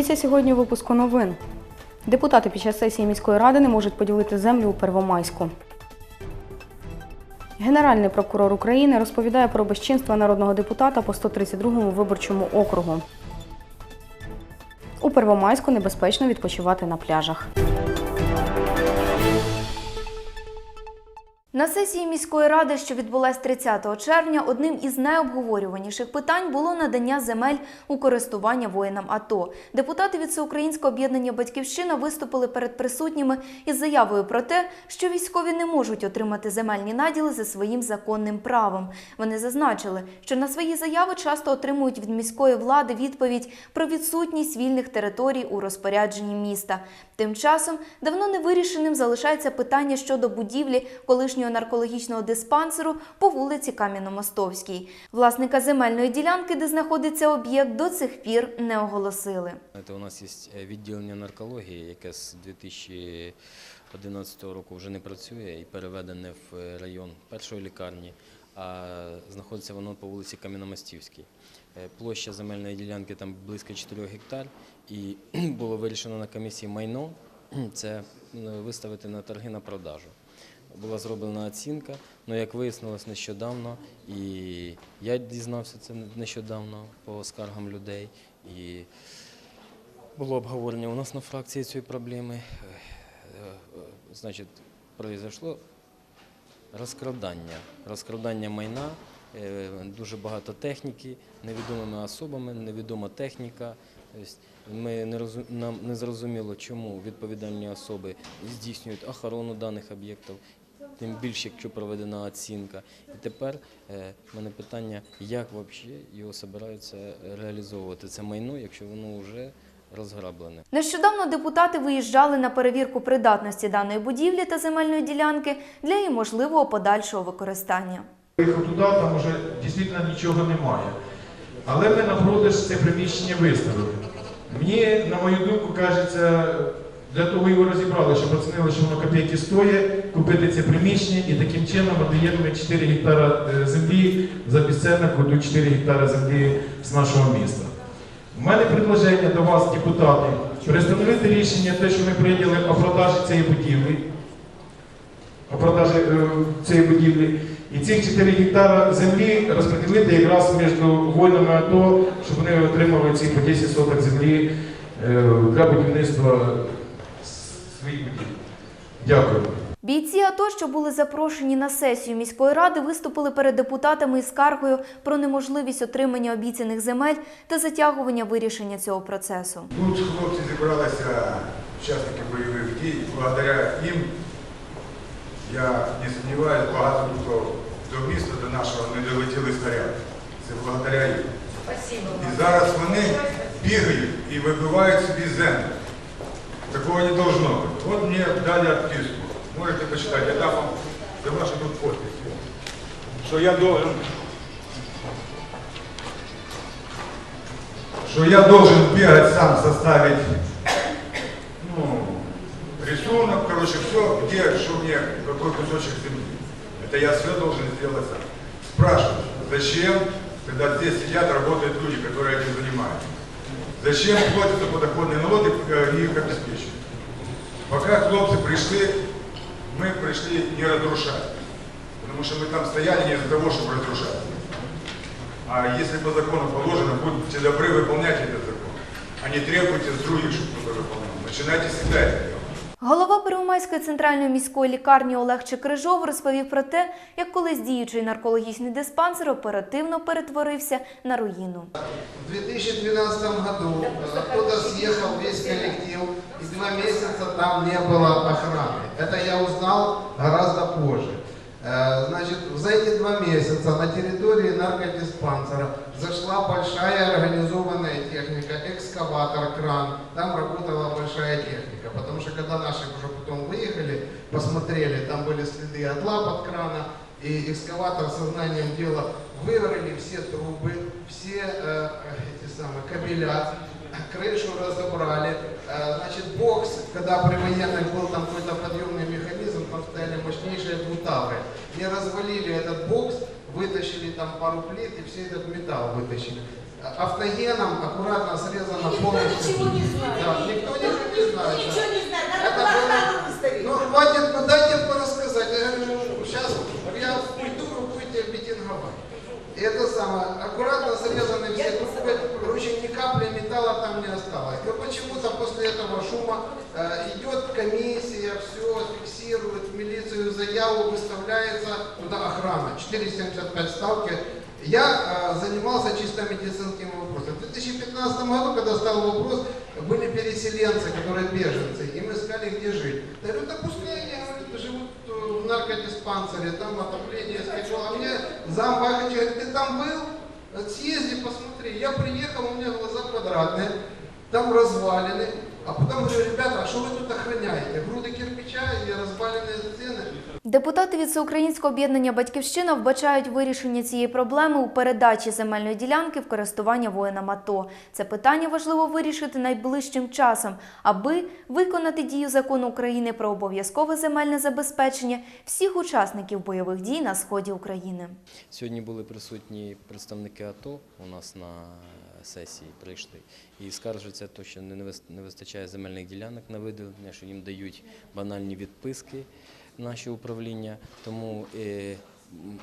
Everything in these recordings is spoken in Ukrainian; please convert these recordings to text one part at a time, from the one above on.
Дивіться сьогодні випуску новин. Депутати під час сесії міської ради не можуть поділити землю у Первомайську. Генеральний прокурор України розповідає про безчинства народного депутата по 132-му виборчому округу. У Первомайську небезпечно відпочивати на пляжах. На сесії міської ради, що відбулась 30 червня, одним із найобговорюваніших питань було надання земель у користування воїнам АТО. Депутати від Всеукраїнського об'єднання Батьківщина виступили перед присутніми із заявою про те, що військові не можуть отримати земельні наділи за своїм законним правом. Вони зазначили, що на свої заяви часто отримують від міської влади відповідь про відсутність вільних територій у розпорядженні міста. Тим часом давно не вирішеним залишається питання щодо будівлі колишнього наркологічного диспансеру по вулиці Кам'яно-Мостовській. Власника земельної ділянки, де знаходиться об'єкт, до цих пір не оголосили. У нас є відділення наркології, яке з 2011 року вже не працює і переведене в район першої лікарні, а знаходиться воно по вулиці Кам'яномостівській. Е, Площа земельної ділянки там близько 4 гектар, і було вирішено на комісії майно це виставити на торги на продажу. Була зроблена оцінка, але як вияснилось нещодавно, і я дізнався це нещодавно по скаргам людей. І було обговорення у нас на фракції цієї проблеми. Е, е, Значить, произошло розкрадання. Розкрадання майна, е, дуже багато техніки, невідомими особами, невідома техніка. Тобто Ми не розу- нам не зрозуміло, чому відповідальні особи здійснюють охорону даних об'єктів, тим більше, якщо проведена оцінка. І тепер е, в мене питання, як взагалі його збираються реалізовувати це майно, якщо воно вже розграблене. Нещодавно депутати виїжджали на перевірку придатності даної будівлі та земельної ділянки для її можливого подальшого використання. Приїхав туди, там вже дійсно нічого немає. Але ми на продаж це приміщення виставили. Мені, на мою думку, кажеться, для того його розібрали, щоб оцінили, що воно копійки стоїть, купити це приміщення і таким чином віддаємо 4 гектара е, землі за безцінок кладуть 4 гектара землі з нашого міста. У мене предложення до вас, депутати, перестановити рішення, те, що ми прийняли о продажі цієї будівлі, о продажі е, цієї будівлі. І цих 4 гектара землі розподілити якраз між воїнами АТО, щоб вони отримали ці по 10 соток землі е, для будівництва своїх будівель. Дякую. Бійці АТО, що були запрошені на сесію міської ради, виступили перед депутатами із скаргою про неможливість отримання обіцяних земель та затягування вирішення цього процесу. Тут хлопці зібралися учасники бойових дій. Благодаря їм, я не сумніваюся, багато хто до міста, до нашого не долетіли снаряди. Це благодаря їм. І зараз вони бігають і вибивають собі землю. Такого не должно бути. От мені дали відписку. Можете почитати, я дам вам за ваші тут подписи. Що я должен что я должен бегать сам, составить ну, рисунок, короче, все, где, что мне, какой кусочек земли. Это я все должен сделать сам. Спрашиваю, зачем, когда здесь сидят, работают люди, которые этим занимаются? Зачем платятся подоходные налоги э, и их обеспечивают? Пока хлопцы пришли, мы пришли не разрушать. Потому что мы там стояли не из-за того, чтобы разрушать. А если по закону положено, будьте добры выполнять этот закон, а не требуйте с других, чтобы кто-то выполнял. Начинайте всегда это делать. Голова Первомайської центральної міської лікарні Олег Чекрижов розповів про те, як колись діючий наркологічний диспансер оперативно перетворився на руїну. В 2012 году оттуда съехал весь коллектив, и два месяца там не было охраны. Это я узнал гораздо позже. Э, Значит, за эти два месяца на территории наркодиспансера зашла большая организованная техника, экскаватор, кран. Там работала большая техника, потому что когда наши уже потом выехали, посмотрели, там были следы от лап от крана, и экскаватор сознанием дела вырыли все трубы, все э, эти самые кабеля, крышу разобрали. Э, значит, бокс, когда при военных был там какой-то подъемный механизм, стояли мощнейшие двутавры. Не развалили этот бокс, вытащили там пару плит и все этот металл вытащили. автогеном, аккуратно срезано Никто полностью. ничего не знает. Да, никто ничего не знает. Ничего не знает. Надо было выставить. Ну хватит, ну дайте мне рассказать. Я говорю, сейчас я уйду, вы будете митинговать. И это самое, аккуратно срезаны все трубы, короче, ни капли металла там не осталось. Но почему-то после этого шума э, идет комиссия, все в заяву выставляется, туда охрана, 4,75 ставки. Я э, занимался чисто медицинским вопросом. В 2015 году, когда стал вопрос, были переселенцы, которые беженцы, и мы искали, где жить. Я говорю, да пускай они говорят, живут э, в наркодиспансере, там отопление скачало. А мне зам Вахович говорит, ты там был? Съезди, посмотри. Я приехал, у меня глаза квадратные, там развалины. А потом говорю, ребята, а что вы тут охраняете? Груды кирпича и разваленные стены? Депутати від Всеукраїнського об'єднання Батьківщина вбачають вирішення цієї проблеми у передачі земельної ділянки в користування воїнам АТО. Це питання важливо вирішити найближчим часом, аби виконати дію закону України про обов'язкове земельне забезпечення всіх учасників бойових дій на сході України. Сьогодні були присутні представники АТО у нас на сесії прийшли. І скаржаться, то, що не вис- не вистачає земельних ділянок на виділення, що їм дають банальні відписки наші управління. Тому е,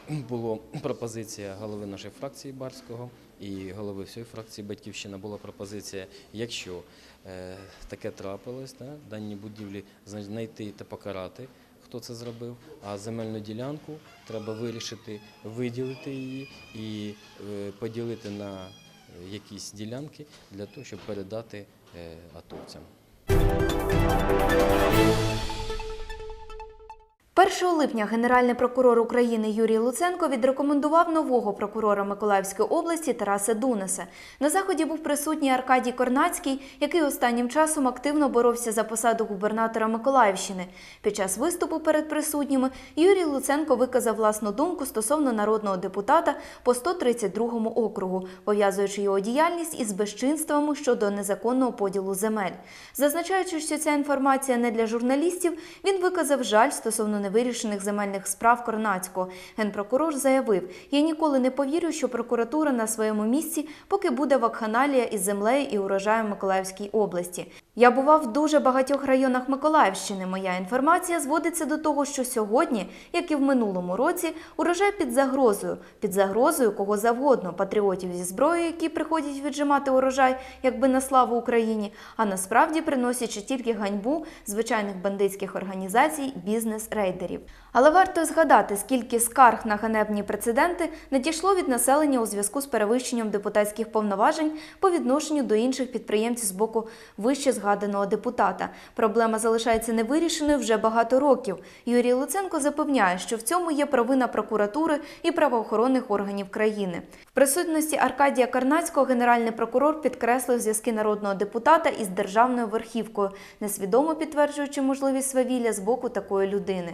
була пропозиція голови нашої фракції Барського і голови всієї фракції Батьківщина була пропозиція, якщо е, таке трапилось, да, дані будівлі знайти та покарати хто це зробив, а земельну ділянку треба вирішити, виділити її і е, поділити на якісь ділянки для того, щоб передати е, атовцям. 1 липня Генеральний прокурор України Юрій Луценко відрекомендував нового прокурора Миколаївської області Тараса Дунеса. На заході був присутній Аркадій Корнацький, який останнім часом активно боровся за посаду губернатора Миколаївщини. Під час виступу перед присутніми Юрій Луценко виказав власну думку стосовно народного депутата по 132 округу, пов'язуючи його діяльність із безчинствами щодо незаконного поділу земель. Зазначаючи, що ця інформація не для журналістів, він виказав жаль стосовно невирішених земельних справ Корнацького. Генпрокурор заявив: Я ніколи не повірю, що прокуратура на своєму місці, поки буде вакханалія із землею і урожаєм Миколаївській області. Я бував в дуже багатьох районах Миколаївщини. Моя інформація зводиться до того, що сьогодні, як і в минулому році, урожай під загрозою, під загрозою кого завгодно, патріотів зі зброєю, які приходять віджимати урожай, якби на славу Україні, а насправді приносячи тільки ганьбу звичайних бандитських організацій, бізнес-рейдерів. Але варто згадати, скільки скарг на ганебні прецеденти надійшло від населення у зв'язку з перевищенням депутатських повноважень по відношенню до інших підприємців з боку вище згаданого депутата. Проблема залишається невирішеною вже багато років. Юрій Луценко запевняє, що в цьому є провина прокуратури і правоохоронних органів країни. В присутності Аркадія Карнацького генеральний прокурор підкреслив зв'язки народного депутата із державною верхівкою, несвідомо підтверджуючи можливість свавілля з боку такої людини.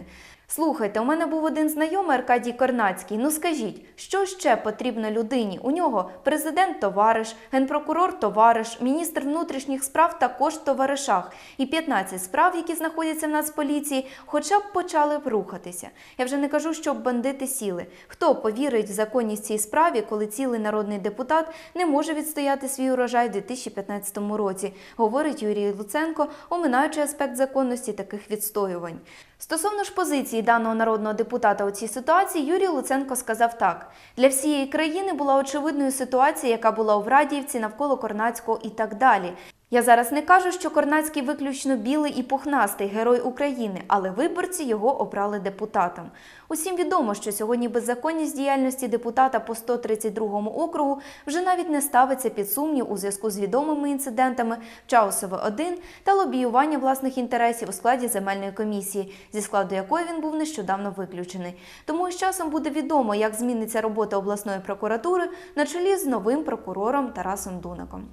Слухайте, у мене був один знайомий Аркадій Корнацький. Ну скажіть, що ще потрібно людині? У нього президент товариш, генпрокурор товариш, міністр внутрішніх справ також в товаришах. І 15 справ, які знаходяться в Нацполіції, хоча б почали б рухатися. Я вже не кажу, щоб бандити сіли. Хто повірить в законність цій справі, коли цілий народний депутат не може відстояти свій урожай у 2015 році, говорить Юрій Луценко, оминаючи аспект законності таких відстоювань. Стосовно ж позиції даного народного депутата у цій ситуації, Юрій Луценко сказав так: для всієї країни була очевидною ситуація, яка була у Врадіївці навколо Корнацького і так далі. Я зараз не кажу, що Корнацький виключно білий і пухнастий герой України, але виборці його обрали депутатом. Усім відомо, що сьогодні беззаконність діяльності депутата по 132 округу вже навіть не ставиться під сумнів у зв'язку з відомими інцидентами Чаусове 1 та лобіювання власних інтересів у складі земельної комісії, зі складу якої він був нещодавно виключений. Тому з часом буде відомо, як зміниться робота обласної прокуратури на чолі з новим прокурором Тарасом Дунаком.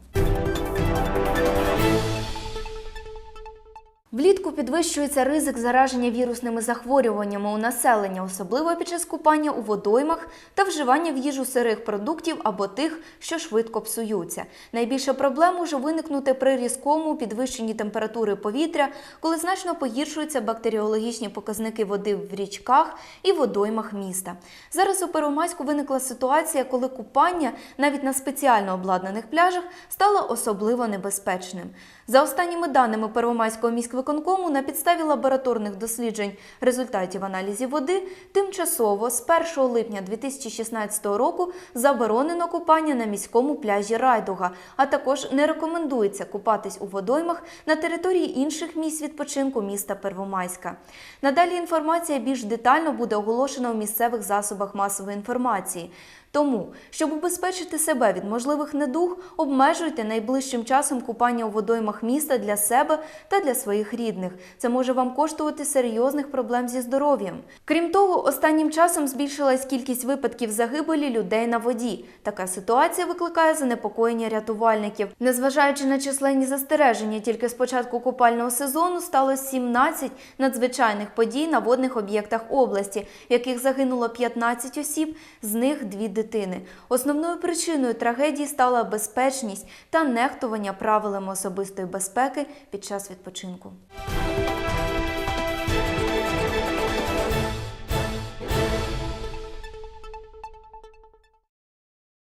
Влітку підвищується ризик зараження вірусними захворюваннями у населення, особливо під час купання у водоймах та вживання в їжу сирих продуктів або тих, що швидко псуються. Найбільша проблема може виникнути при різкому підвищенні температури повітря, коли значно погіршуються бактеріологічні показники води в річках і водоймах міста. Зараз у Первомайську виникла ситуація, коли купання навіть на спеціально обладнаних пляжах стало особливо небезпечним. За останніми даними Первомайського міськвиконкому, на підставі лабораторних досліджень результатів аналізів води, тимчасово з 1 липня 2016 року заборонено купання на міському пляжі Райдуга, а також не рекомендується купатись у водоймах на території інших місць відпочинку міста Первомайська. Надалі інформація більш детально буде оголошена у місцевих засобах масової інформації. Тому, щоб убезпечити себе від можливих недуг, обмежуйте найближчим часом купання у водоймах міста для себе та для своїх рідних. Це може вам коштувати серйозних проблем зі здоров'ям. Крім того, останнім часом збільшилась кількість випадків загибелі людей на воді. Така ситуація викликає занепокоєння рятувальників. Незважаючи на численні застереження, тільки з початку купального сезону сталося 17 надзвичайних подій на водних об'єктах області, в яких загинуло 15 осіб, з них дві дитини. Основною причиною трагедії стала безпечність та нехтування правилами особистої безпеки під час відпочинку.